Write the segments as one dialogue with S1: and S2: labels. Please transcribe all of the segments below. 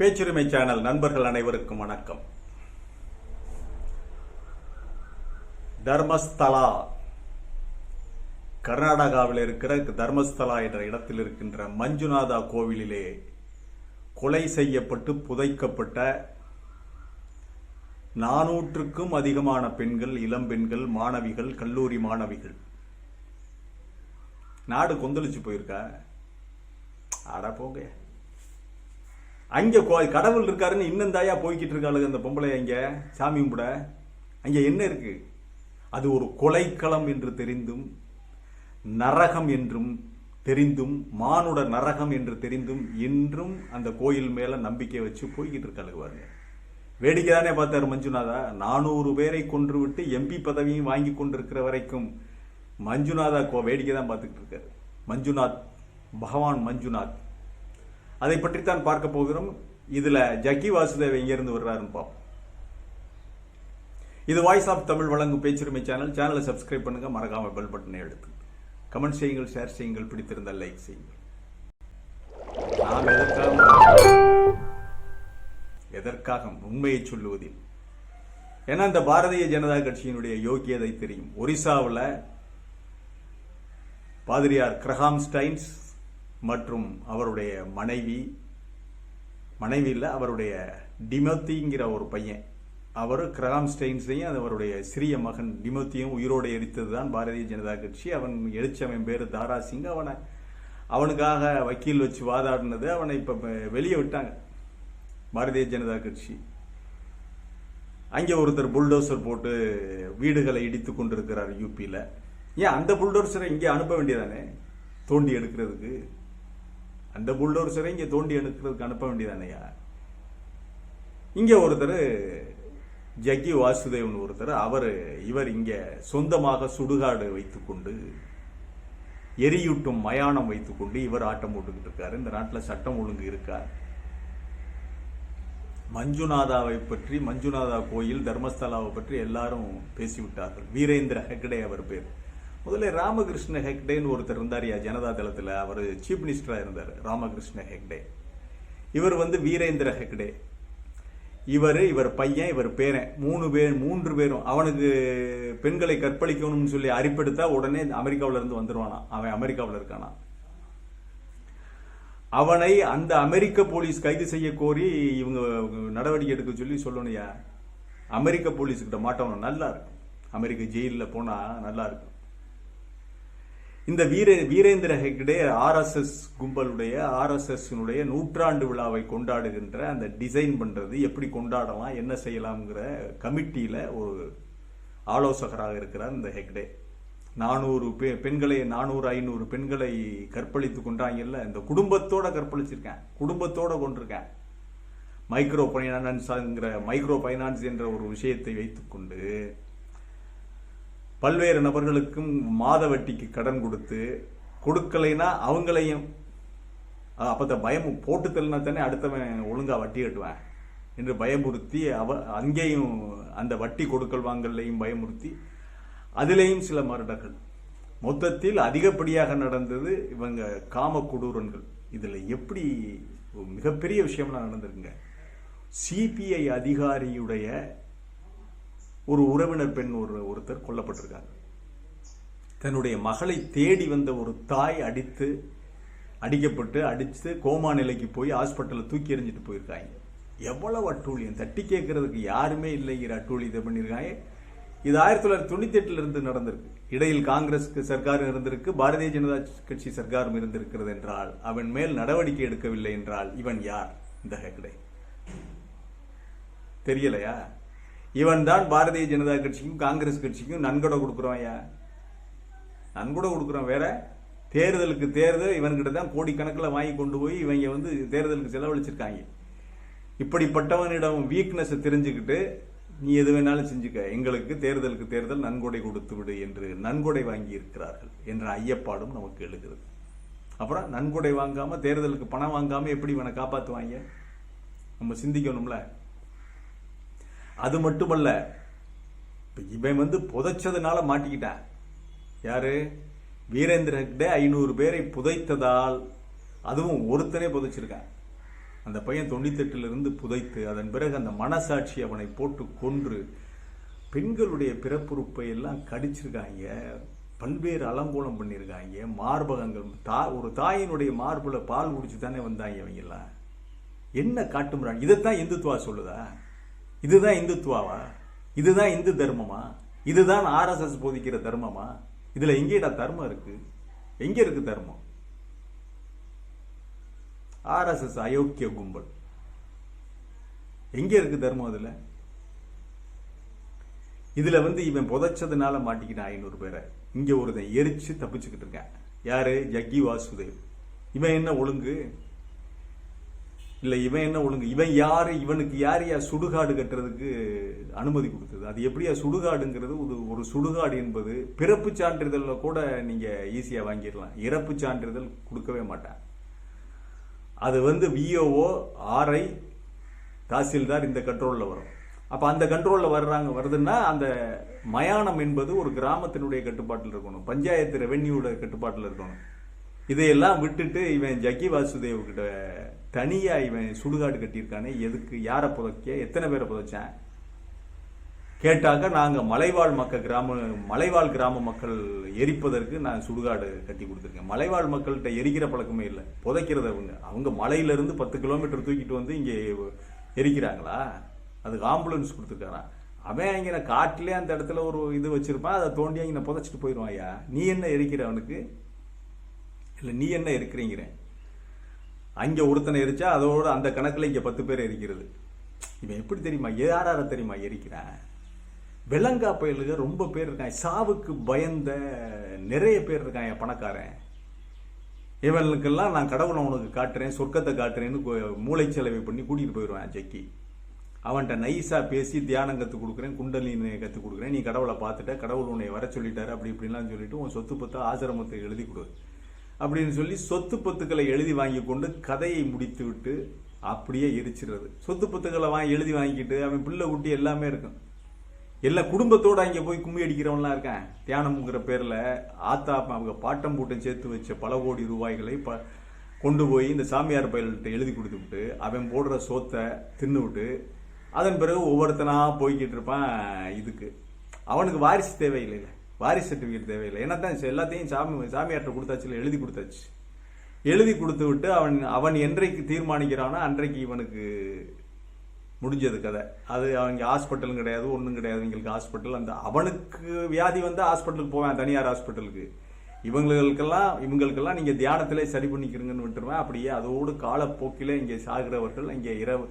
S1: பேச்சுரிமை channel நண்பர்கள் அனைவருக்கும் வணக்கம். தர்மஸ்தலா. கர்நாடகாவில் இருக்கிற தர்மஸ்தலா என்ற இடத்தில் இருக்கின்ற மஞ்சுநாதா கோவிலிலே கொலை செய்யப்பட்டு புதைக்கப்பட்ட நானூற்றுக்கும் அதிகமான பெண்கள் இளம்பெண்கள் மாணவிகள் கல்லூரி மாணவிகள். நாடு கொந்தளிச்சு போயிருக்கா? அட போங்க. அங்கே கோ- கடவுள் இருக்காருன்னு இன்னும் தாயா போய்கிட்டு இருக்காளுங்க அந்த பொம்பளை அங்கே சாமி கும்பிட. அங்கே என்ன இருக்கு? அது ஒரு கொலைக்களம் என்று தெரிந்தும் நரகம் என்றும் தெரிந்தும் மானுட நரகம் என்று தெரிந்தும் இன்றும் அந்த கோயில் மேலே நம்பிக்கை வச்சு போய்கிட்டு இருக்காளுங்க பாருங்க. வேடிக்கை தானே பார்த்தாரு மஞ்சுநாதா? நானூறு பேரை கொன்று விட்டு எம்பி பதவியும் வாங்கி கொண்டிருக்கிற வரைக்கும் மஞ்சுநாதா கோ வேடிக்கை தான் பார்த்துக்கிட்டு இருக்காரு. மஞ்சுநாத் பகவான் மஞ்சுநாத். அதை பற்றித்தான் பார்க்க போகிறோம். இதுல ஜக்கி வாசுதேவ் எங்கிருந்து வர்றாருன்னு பார்ப்போம். இது வாய்ஸ் ஆஃப் தமிழ் வழங்கும் பேச்சுரிமை சேனல். சேனலை சப்ஸ்கிரைப் பண்ணுங்க. மறக்காம பெல் பட்டனை எடுத்து கமெண்ட் செய்யுங்கள் ஷேர் செய்யுங்கள் பிடித்திருந்தால் லைக் செய்யுங்கள். நாம் எதற்காக எதற்காக உண்மையை சொல்லுவதில்? ஏன்னா இந்த பாரதிய ஜனதா கட்சியினுடைய யோக்கியதை தெரியும். ஒரிசாவில் பாதிரியார் கிரஹாம் ஸ்டைன்ஸ் மற்றும் அவருடைய மனைவி மனைவி அவருடைய டிமோத்திங்கிற ஒரு பையன். அவர் கிரகாம் ஸ்டெயின்ஸையும் அவருடைய சிறிய மகன் டிமோத்தியும் உயிரோடு எரித்தது தான் பாரதிய ஜனதா கட்சி. அவன் எரிச்சவன் பேர் தாரா சிங். அவனை அவனுக்காக வக்கீல் வச்சு வாதாடினது அவனை இப்போ வெளியே விட்டாங்க பாரதிய ஜனதா கட்சி. அங்கே ஒருத்தர் புல்டோசர் போட்டு வீடுகளை இடித்து கொண்டிருக்கிறார் யூபியில் ஏன் அந்த புல்டோசரை இங்கே அனுப்ப வேண்டியதானே? தோண்டி எடுக்கிறதுக்கு? அந்த புல்டோசரை இங்கே தோண்டி எடுக்கிறதுக்கு அனுப்ப வேண்டியதானையா இங்க ஒருத்தர் ஜக்கி வாசுதேவன் ஒருத்தர் அவர் இவர் இங்க சொந்தமாக சுடுகாடு வைத்துக்கொண்டு எரியூட்டும் மயானம் வைத்துக்கொண்டு இவர் ஆட்டம் போட்டுக்கிட்டு இருக்காரு. இந்த நாட்டில் சட்டம் ஒழுங்கு இருக்கார் மஞ்சுநாதாவை பற்றி மஞ்சுநாதா கோயில் தர்மஸ்தலாவை பற்றி எல்லாரும் பேசிவிட்டார்கள். வீரேந்திர ஹெக்டே அவர் பேர். முதல்ல ராமகிருஷ்ண ஹெக்டேன்னு ஒருத்தர் இருந்தார் ஜனதா தளத்தில். அவர் சீஃப் மினிஸ்டராக இருந்தார் ராமகிருஷ்ண ஹெக்டே. இவர் வந்து வீரேந்திர ஹெக்டே. இவர் இவர் பையன் இவர் பேரன். மூணு பேர் மூன்று பேரும். அவனுக்கு பெண்களை கற்பழிக்கணும்னு சொல்லி அரிப்படுத்தா உடனே அமெரிக்காவுல இருந்து அவன் அமெரிக்காவில் இருக்கானா? அவனை அந்த அமெரிக்க போலீஸ் கைது செய்ய கோரி இவங்க நடவடிக்கை எடுக்க சொல்லி சொல்லணும்யா அமெரிக்க போலீஸ்கிட்ட மாட்டவனும் நல்லா இருக்கும். அமெரிக்க ஜெயிலில் போனால் நல்லா இருக்கும். இந்த வீர வீரேந்திர ஹெக்டே ஆர்எஸ்எஸ் கும்பலுடைய ஆர்எஸ்எஸ்னுடைய நூற்றாண்டு விழாவை கொண்டாடுகின்ற அந்த டிசைன் பண்ணுறது எப்படி கொண்டாடலாம் என்ன செய்யலாம்ங்கிற கமிட்டியில் ஒரு ஆலோசகராக இருக்கிறார் இந்த ஹெக்டே. நானூறு பெ பெண்களை நானூறு ஐநூறு பெண்களை கற்பழித்து கொண்டாங்கல்ல இந்த குடும்பத்தோட கற்பழிச்சிருக்கேன் குடும்பத்தோட கொண்டிருக்கேன் மைக்ரோ பைனான்ஸ்ங்கிற மைக்ரோ பைனான்ஸ் என்ற ஒரு விஷயத்தை வைத்துக்கொண்டு பல்வேறு நபர்களுக்கும் மாத வட்டிக்கு கடன் கொடுத்து கொடுக்கலைன்னா அவங்களையும் அப்போ பயம் போட்டு தள்ளினா தானே அடுத்தவன் ஒழுங்காக வட்டி கட்டுவேன். என்று பயமுறுத்தி அவ அங்கேயும் அந்த வட்டி கொடுக்கல் வாங்கல்லையும் பயமுறுத்தி அதிலேயும் சில மருடர்கள் மொத்தத்தில் அதிகப்படியாக நடந்தது இவங்க காம கொடூரன்கள். இதில் எப்படி மிகப்பெரிய விஷயம்லாம் நடந்திருக்குங்க. சிபிஐ அதிகாரியுடைய ஒரு உறவினர் பெண் ஒரு ஒருத்தர் கொல்லப்பட்டிருக்காங்க தன்னுடைய மகளை தேடி வந்த ஒரு தாய் அடித்து அடிக்கப்பட்டு அடித்து கோமா நிலைக்கு போய் ஹாஸ்பிட்டலில் தூக்கி எறிஞ்சிட்டு போயிருக்காங்க. எவ்வளவு அட்டூழியம். தட்டி கேட்கறதுக்கு யாருமே இல்லைங்கிற அட்டூழி இதை பண்ணியிருக்காங்க. இது ஆயிரத்தி தொள்ளாயிரத்தி தொண்ணூத்தி எட்டுல இருந்து நடந்திருக்கு. இடையில் காங்கிரஸ்க்கு சர்க்காரும் இருந்திருக்கு பாரதிய ஜனதா கட்சி சர்க்காரும் இருந்திருக்கிறது என்றால் அவன் மேல் நடவடிக்கை எடுக்கவில்லை என்றால் இவன் யார்? இந்த ஹெக்டே. தெரியலையா? இவன் தான் பாரதிய ஜனதா கட்சிக்கும் காங்கிரஸ் கட்சிக்கும் நன்கொடை கொடுக்குறோம்யா நன்கொடை கொடுக்குறோம். வேற தேர்தலுக்கு தேர்தல் இவன்கிட்ட தான் கோடிக்கணக்கில் வாங்கி கொண்டு போய் இவங்க வந்து தேர்தலுக்கு செலவழிச்சிருக்காங்க. இப்படிப்பட்டவனிடம் வீக்னஸை தெரிஞ்சுக்கிட்டு நீ எது வேணாலும் செஞ்சுக்க. எங்களுக்கு தேர்தலுக்கு தேர்தல் நன்கொடை கொடுத்து விடு என்று நன்கொடை வாங்கி இருக்கிறார்கள் என்ற ஐயப்பாடும் நமக்கு எழுகிறது. அப்புறம் நன்கொடை வாங்காமல் தேர்தலுக்கு பணம் வாங்காமல் எப்படி இவனை காப்பாற்றுவாங்க நம்ம சிந்திக்கணும்ல. அது மட்டுமல்ல இப்ப இவன் வந்து புதைச்சதுனால மாட்டிக்கிட்டான். யாரு? வீரேந்திரகிட்ட ஐநூறு பேரை புதைத்ததால் அதுவும் ஒருத்தனே புதைச்சிருக்கான். அந்த பையன் தொண்ணூத்தெட்டிலிருந்து புதைத்து அதன் பிறகு அந்த மனசாட்சி அவனை போட்டு கொன்று பெண்களுடைய பிறப்புறுப்பை எல்லாம் கடிச்சிருக்காங்க. பல்வேறு அலங்கோலம் பண்ணியிருக்காங்க மார்பகங்கள் தா ஒரு தாயினுடைய மார்பில் பால் குடிச்சு தானே வந்தாங்க இவங்கெல்லாம். என்ன காட்டும்றான் இதைத்தான் இந்துத்துவா சொல்லுதா? இதுதான் இந்துத்துவாவா? இதுதான் இந்து தர்மமா? இதுதான் ஆர்எஸ்எஸ் போதிக்கிற தர்மமா? இதுல எங்கேடா தர்மம் இருக்கு? எங்க இருக்கு தர்மம்? ஆர்எஸ்எஸ் அயோக்கிய கும்பல். எங்க இருக்கு தர்மம் அதுல? இதுல வந்து இவன் புதைச்சதுனால மாட்டிக்கிட்டான் ஐநூறு பேரை. இங்க ஒருத்தன் எரிச்சு தப்பிச்சுக்கிட்டு இருக்கான். யாரு? ஜக்கி வாசுதேவ். இவன் என்ன ஒழுங்கு? இல்லை இவன் என்ன ஒழுங்கு இவன் யார் இவனுக்கு யார் யார் சுடுகாடு கட்டுறதுக்கு அனுமதி கொடுத்தது? அது எப்படியா சுடுகாடுங்கிறது ஒரு ஒரு சுடுகாடு என்பது பிறப்பு சான்றிதழில் கூட நீங்கள் ஈஸியாக வாங்கிடலாம். இறப்பு சான்றிதழ் கொடுக்கவே மாட்டான். அது வந்து விஓஓ ஆர்ஐ தாசில்தார் இந்த கண்ட்ரோலில் வரும். அப்போ அந்த கண்ட்ரோலில் வர்றாங்க வருதுன்னா அந்த மயானம் என்பது ஒரு கிராமத்தினுடைய கட்டுப்பாட்டில் இருக்கணும். பஞ்சாயத்து ரெவென்யூட கட்டுப்பாட்டில் இருக்கணும். இதையெல்லாம் விட்டுட்டு இவன் ஜக்கி வாசுதேவ் கிட்ட தனியா இவன் சுடுகாடு கட்டியிருக்கானே எதுக்கு யாரை புதைக்க எத்தனை பேரை புதைச்சான்? கேட்டாக்க நாங்க மலைவாழ் மக்கள் கிராம மலைவாழ் கிராம மக்கள் எரிப்பதற்கு நான் சுடுகாடு கட்டி கொடுத்துருக்கேன். மலைவாழ் மக்கள்கிட்ட எரிக்கிற பழக்கமே இல்லை. புதைக்கிறது அவங்க அவங்க மலையில இருந்து பத்து கிலோமீட்டர் தூக்கிட்டு வந்து இங்கே எரிக்கிறாங்களா? அதுக்கு ஆம்புலன்ஸ் கொடுத்துருக்காரான் அவன் இங்கே காட்டிலே அந்த இடத்துல ஒரு இது வச்சிருப்பான். அதை தோண்டி அங்கே புதைச்சிட்டு போயிடுவான் ஐயா. நீ என்ன எரிக்கிற அவனுக்கு? இல்லை நீ என்ன இருக்கிறீங்கிற? அங்கே ஒருத்தனை எரிச்சா அதோட அந்த கணக்கில் இங்கே பத்து பேர் எரிக்கிறது. இவன் எப்படி தெரியுமா? யாரார தெரியுமா எரிக்கிறான் விலங்கா பயலுக ரொம்ப பேர் இருக்கான் சாவுக்கு பயந்த நிறைய பேர் இருக்கான் என் பணக்காரன். இவனுக்கெல்லாம் நான் கடவுளை உனக்கு காட்டுறேன் சொர்க்கத்தை காட்டுறேன்னு மூளை செலவு பண்ணி கூட்டிகிட்டு போயிடுவேன் ஜக்கி அவன்கிட்ட நைஸாக பேசி தியானம் கற்றுக் கொடுக்குறேன் குண்டலினை கற்றுக் கொடுக்குறேன். நீ கடவுளை பார்த்துட்ட கடவுள் உன்னை வர சொல்லிட்டாரு அப்படி இப்படிலாம் சொல்லிட்டு உன் சொத்து பத்து ஆசிரமத்தை எழுதி கொடு. அப்படின்னு சொல்லி சொத்து பொத்துக்களை எழுதி வாங்கி கொண்டு கதையை முடித்து விட்டு அப்படியே எரிச்சிடுறது. சொத்து பொத்துக்களை வாங்கி எழுதி வாங்கிக்கிட்டு அவன் பிள்ளை குட்டி எல்லாமே இருக்கும். எல்லா குடும்பத்தோடு அங்கே போய் கும்மி அடிக்கிறவன்லாம் இருக்கான். தியானம்ங்கிற பேரில் ஆத்தா அவங்க பாட்டம் பூட்டம் சேர்த்து வச்ச பல கோடி ரூபாய்களை ப கொண்டு போய் இந்த சாமியார் பயல்கிட்ட எழுதி கொடுத்து விட்டு அவன் போடுற சோத்தை தின்னுவிட்டு அதன் பிறகு ஒவ்வொருத்தனாக போய்கிட்டு இருப்பான் இதுக்கு. அவனுக்கு வாரிசு தேவையில்லை வாரிசு சர்டிஃபிகேட் தேவையில்லை. என்னத்தான் எல்லாத்தையும் சாமி சாமியாற்ற கொடுத்தாச்சு எழுதி கொடுத்தாச்சு. எழுதி கொடுத்து விட்டு அவன் அவன் என்றைக்கு தீர்மானிக்கிறானோ அன்றைக்கு இவனுக்கு முடிஞ்சது கதை. அது அவங்க ஹாஸ்பிட்டலும் கிடையாது ஒன்றும் கிடையாது. எங்களுக்கு ஹாஸ்பிட்டல் அந்த அவனுக்கு வியாதி வந்தால் ஹாஸ்பிட்டலுக்கு போவேன் தனியார் ஹாஸ்பிட்டலுக்கு இவங்களுக்கெல்லாம் இவங்களுக்கெல்லாம் நீங்கள் தியானத்திலே சரி பண்ணிக்கிறீங்கன்னு விட்டுருவேன். அப்படியே அதோடு காலப்போக்கிலே இங்கே சாகிறவர்கள் இங்கே இரவு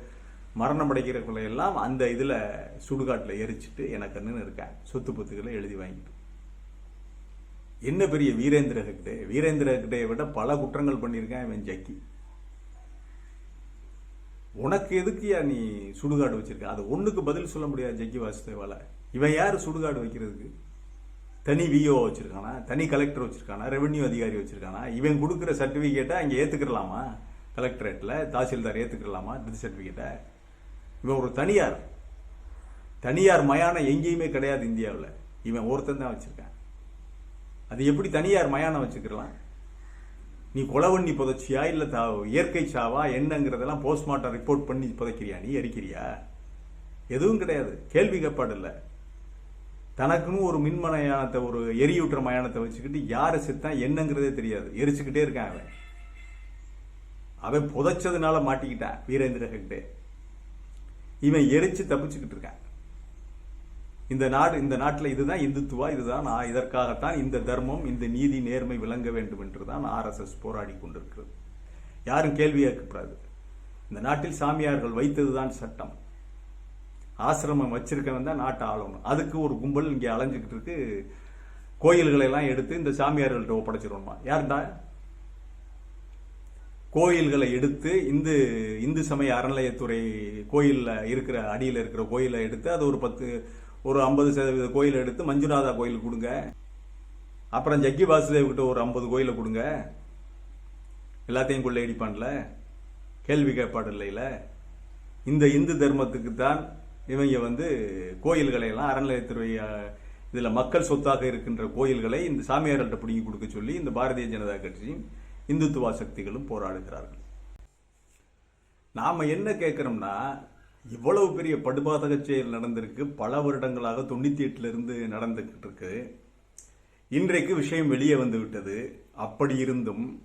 S1: மரணம் அடைகிறவர்களை அந்த இதில் சுடுகாட்டில் எரிச்சிட்டு எனக்குன்னு இருக்கேன் சொத்து பத்துக்களை எழுதி வாங்கிட்டு. என்ன பெரிய வீரேந்திர ஹெக்டே வீரேந்திர ஹெக்டேயை விட பல குற்றங்கள் பண்ணியிருக்கேன் இவன் ஜக்கி. உனக்கு எதுக்குயா நீ சுடுகாடு வச்சிருக்க? அது ஒன்றுக்கு பதில் சொல்ல முடியாது ஜக்கி வாசுதேவால. இவன் யார் சுடுகாடு வைக்கிறதுக்கு? தனி விஓ வச்சிருக்கானா? தனி கலெக்டர் வச்சிருக்கானா? ரெவென்யூ அதிகாரி வச்சிருக்கானா? இவன் கொடுக்குற சர்டிஃபிகேட்டை அங்கே ஏற்றுக்கிறலாமா கலெக்டரேட்டில் தாசில்தார் ஏற்றுக்கிறலாமா டெத் சர்டிஃபிகேட்டை இவன் ஒரு தனியார். தனியார் மயானம் எங்கேயுமே கிடையாது இந்தியாவில். இவன் ஒருத்தன் தான் வச்சுருக்கான். அது எப்படி தனியார் மயானம் வச்சுக்கலாம் நீ கொலை பண்ணி புதைச்சியா? இல்லை தா- இயற்கை சாவா? என்னங்கிறதெல்லாம் போஸ்ட்மார்ட்டம் ரிப்போர்ட் பண்ணி புதைக்கிறியா? நீ எரிக்கிறியா? எதுவும் கிடையாது. கேள்வி கேட்பாடு இல்லை. தனக்குன்னு ஒரு மின் மயானத்தை ஒரு எரியூட்டுற மயானத்தை வச்சுக்கிட்டு யாரை செத்தான் என்னங்கிறதே தெரியாது. எரிச்சுக்கிட்டே இருக்கான் அவன். அவன் புதைச்சதுனால மாட்டிக்கிட்டான் வீரேந்திர ஹெக்டே இவன் எரிச்சு தப்பிச்சுக்கிட்டு இருக்கான். இந்த நாடு இந்த நாட்டில் இதுதான் இந்துத்துவா இதுதான் நான் இதற்காகத்தான் இந்த தர்மம் இந்த நீதி நேர்மை விளங்க வேண்டும் என்று தான் ஆர்எஸ்எஸ் போராடி கொண்டிருக்கிறது. யாரும் கேள்வி கேட்கக்கூடாது இந்த நாட்டில் சாமியார்கள் வைத்ததுதான் சட்டம். ஆசிரமம் வச்சிருக்கவன் தான் நாட்டை ஆளணும். அதுக்கு ஒரு கும்பல் இங்கே அலைஞ்சுக்கிட்டு இருக்கு. கோயில்களெல்லாம் எடுத்து இந்த சாமியார்கள்ட்ட ஒப்படைச்சிருவோமா யாருடா? கோயில்களை எடுத்து இந்து இந்து சமய அறநிலையத்துறை கோயில்ல இருக்கிற அடியில் இருக்கிற கோயிலை எடுத்து அது ஒரு பத்து ஒரு ஐம்பது சதவீத கோயில் எடுத்து மஞ்சுநாதா கோயில் கொடுங்க. அப்புறம் ஜக்கி வாசுதேவ் கிட்ட ஒரு ஐம்பது கோயிலை கொடுங்க. எல்லாத்தையும் கொள்ளையடிப்பான்ல கேள்வி கேட்பாடு இல்லையில. இந்த இந்து தர்மத்துக்கு தான் இவங்க வந்து கோயில்களை எல்லாம் அறநிலையத்துறை இதில் மக்கள் சொத்தாக இருக்கின்ற கோயில்களை இந்த சாமியார்கள்ட்ட பிடிங்கி கொடுக்க சொல்லி இந்த பாரதிய ஜனதா கட்சியும் இந்துத்துவா சக்திகளும் போராடுகிறார்கள். நாம் என்ன கேட்குறோம்னா இவ்வளவு பெரிய படுபாதக செயல் நடந்திருக்கு. பல வருடங்களாக தொண்ணூத்தி எட்டுல இருந்து நடந்துகிட்டு இருக்கு இன்றைக்கு விஷயம் வெளியே வந்து விட்டது அப்படி இருந்தும்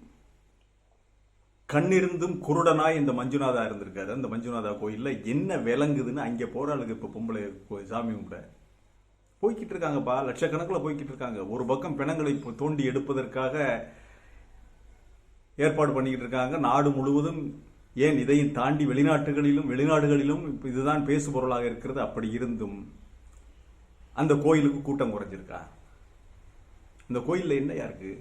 S1: கண்ணிருந்தும் குருடனாய் இந்த மஞ்சுநாதா இருந்திருக்காரு. அந்த மஞ்சுநாதா கோயில்ல என்ன விளங்குதுன்னு அங்கே போறாளுக்கு இப்ப பொம்பளை கோ- சாமி கும்பிட. போய்கிட்டு இருக்காங்கப்பா லட்சக்கணக்கில் போய்கிட்டு இருக்காங்க ஒரு பக்கம் பிணங்களை இப்போ தோண்டி எடுப்பதற்காக ஏற்பாடு பண்ணிக்கிட்டு இருக்காங்க நாடு முழுவதும் ஏன் இதையும் தாண்டி வெளிநாட்டுகளிலும் வெளிநாடுகளிலும் இப்போ இதுதான் பேசுபொருளாக இருக்கிறது? அப்படி இருந்தும் அந்த கோயிலுக்கு கூட்டம் குறைஞ்சிருக்கா? அந்த கோயிலில் என்னையா இருக்குது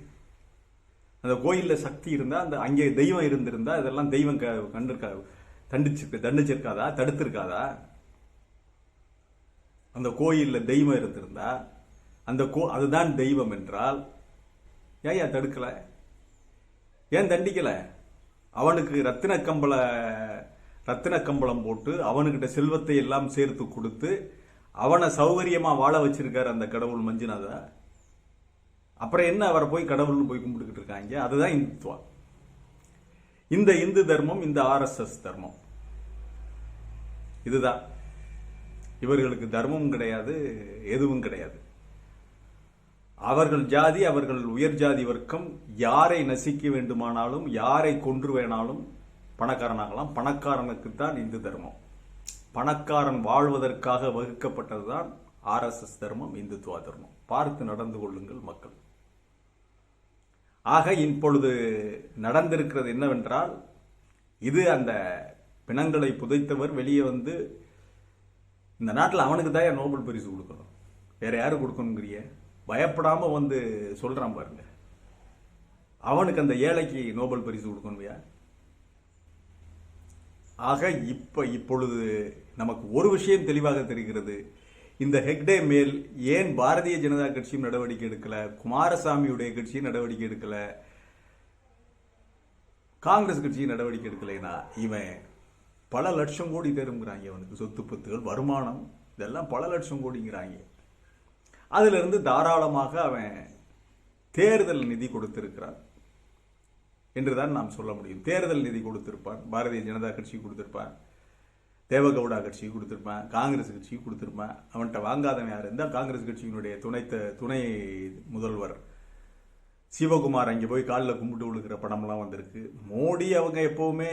S1: அந்த கோயிலில் சக்தி இருந்தால் அந்த அங்கே தெய்வம் இருந்திருந்தா இதெல்லாம் தெய்வம் க- கண்டிருக்கா? தண்டிச்சிருக்கு தண்டிச்சிருக்காதா? தடுத்திருக்காதா? அந்த கோயிலில் தெய்வம் இருந்திருந்தா அந்த கோ அதுதான் தெய்வம் என்றால் ஏன் ஏன் தடுக்கலை? ஏன் தண்டிக்கலை? அவனுக்கு ரத்தின கம்பள ரத்தின கம்பளம் போட்டு அவனுக்கிட்ட செல்வத்தை எல்லாம் சேர்த்து கொடுத்து அவனை சௌகரியமாக வாழ வச்சிருக்காரு அந்த கடவுள் மஞ்சுநாதா. அப்புறம் என்ன அவரை போய் கடவுள்னு போய் கும்பிட்டுக்கிட்டு இருக்காங்க? அதுதான் இந்துத்துவா இந்த இந்து தர்மம் இந்த ஆர்எஸ்எஸ் தர்மம். இதுதான். இவர்களுக்கு தர்மமும் கிடையாது எதுவும் கிடையாது. அவர்கள் ஜாதி அவர்கள் உயர் ஜாதி வர்க்கம் யாரை நசிக்க வேண்டுமானாலும் யாரை கொன்று வேணாலும் பணக்காரனாகலாம். பணக்காரனுக்கு தான் இந்து தர்மம். பணக்காரன் வாழ்வதற்காக வகுக்கப்பட்டது தான் ஆர்எஸ்எஸ் தர்மம் இந்துத்துவா தர்மம். பார்த்து நடந்து கொள்ளுங்கள் மக்கள். ஆக இப்பொழுது நடந்திருக்கிறது என்னவென்றால் இது அந்த பிணங்களை புதைத்தவர் வெளியே வந்து இந்த நாட்டில் அவனுக்கு தான் நோபல் பரிசு கொடுக்கணும். வேற யாரும் கொடுக்கணுங்கிறிய? பயப்படாமல் வந்து சொல்கிறான் பாருங்க. அவனுக்கு அந்த ஏழைக்கு நோபல் பரிசு கொடுக்கணுமையா ஆக இப்போ இப்பொழுது நமக்கு ஒரு விஷயம் தெளிவாக தெரிகிறது. இந்த ஹெக்டே மேல் ஏன் பாரதிய ஜனதா கட்சியும் நடவடிக்கை எடுக்கல? குமாரசாமியுடைய கட்சியும் நடவடிக்கை எடுக்கல. காங்கிரஸ் கட்சியும் நடவடிக்கை எடுக்கலைனா இவன் பல லட்சம் கோடி தருங்கிறாங்க அவனுக்கு சொத்து பத்துகள் வருமானம் இதெல்லாம் பல லட்சம் கோடிங்கிறாங்க. அதிலிருந்து தாராளமாக அவன் தேர்தல் நிதி கொடுத்திருக்கிறான் என்றுதான் நாம் சொல்ல முடியும். தேர்தல் நிதி கொடுத்திருப்பான் பாரதிய ஜனதா கட்சி கொடுத்திருப்பான் தேவகவுடா கட்சி கொடுத்துருப்பேன் காங்கிரஸ் கட்சி கொடுத்துருப்பேன். அவன்கிட்ட வாங்காதவன் யார் இருந்தால் காங்கிரஸ் கட்சியினுடைய துணை துணை முதல்வர் சிவகுமார் அங்கே போய் காலில் கும்பிட்டு விழுக்கிற படம்லாம் வந்திருக்கு. மோடி அவங்க எப்போவுமே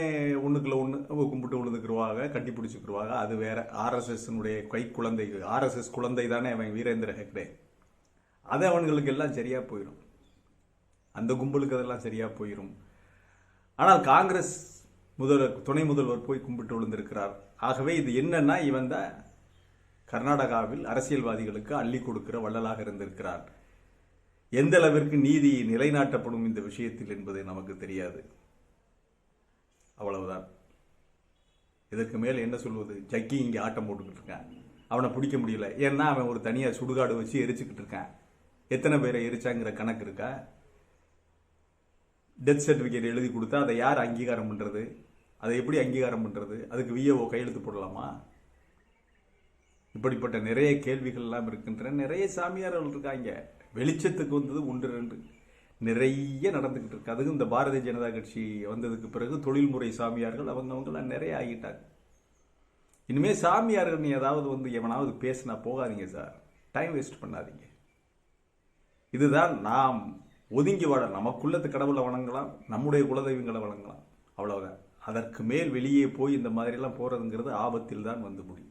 S1: ஒன்றுக்குள்ள ஒன்று அவங்க கும்பிட்டு விழுந்துக்குருவாங்க கட்டி பிடிச்சிக்கிருவாங்க. அது வேற. ஆர்எஸ்எஸ்னுடைய கை குழந்தை ஆர்எஸ்எஸ் குழந்தை தானே அவன் வீரேந்திர ஹெக்டே. அது அவன்களுக்கு எல்லாம் சரியாக போயிடும் அந்த கும்பலுக்கு அதெல்லாம் சரியாக போயிடும் ஆனால் காங்கிரஸ் முதல்வர் துணை முதல்வர் போய் கும்பிட்டு விழுந்திருக்கிறார். ஆகவே இது என்னன்னா இவன் தான் கர்நாடகாவில் அரசியல்வாதிகளுக்கு அள்ளி கொடுக்கிற வள்ளலாக இருந்திருக்கிறார். எந்த அளவிற்கு நீதி நிலைநாட்டப்படும் இந்த விஷயத்தில் என்பது நமக்கு தெரியாது. அவ்வளவுதான். இதற்கு மேல் என்ன சொல்வது? ஜக்கி இங்கே ஆட்டம் போட்டுக்கிட்டு இருக்கான். அவனை பிடிக்க முடியல. ஏன்னா அவன் ஒரு தனியாக சுடுகாடு வச்சு எரிச்சுக்கிட்டு இருக்கான். எத்தனை பேரை எரிச்சாங்கிற கணக்கு இருக்கா? டெத் சர்டிஃபிகேட் எழுதி கொடுத்தா அதை யார் அங்கீகாரம் பண்ணுறது அதை எப்படி அங்கீகாரம் பண்ணுறது அதுக்கு விஏஓ கையெழுத்து போடலாமா? இப்படிப்பட்ட நிறைய கேள்விகள்லாம் இருக்கின்றன. நிறைய சாமியார்கள் இருக்காங்க. வெளிச்சத்துக்கு வந்தது ஒன்று ரெண்டு நிறைய நடந்துக்கிட்டு இருக்கு. அதுவும் இந்த பாரதிய ஜனதா கட்சி வந்ததுக்கு பிறகு தொழில்முறை சாமியார்கள் அவங்கவங்கலாம் நிறைய ஆகிட்டாங்க. இனிமேல் சாமியார்கள் நீ ஏதாவது வந்து எவனாவது பேசினா போகாதீங்க சார். டைம் வேஸ்ட் பண்ணாதீங்க. இதுதான் நாம் ஒதுங்கி வாழ நமக்குள்ளத்து கடவுளை வணங்கலாம் நம்முடைய குலதெய்வங்களை வணங்கலாம். அவ்வளோதான் அதற்கு மேல் வெளியே போய் இந்த மாதிரிலாம் போகிறதுங்கிறது ஆபத்தில் தான் வந்து முடியும்.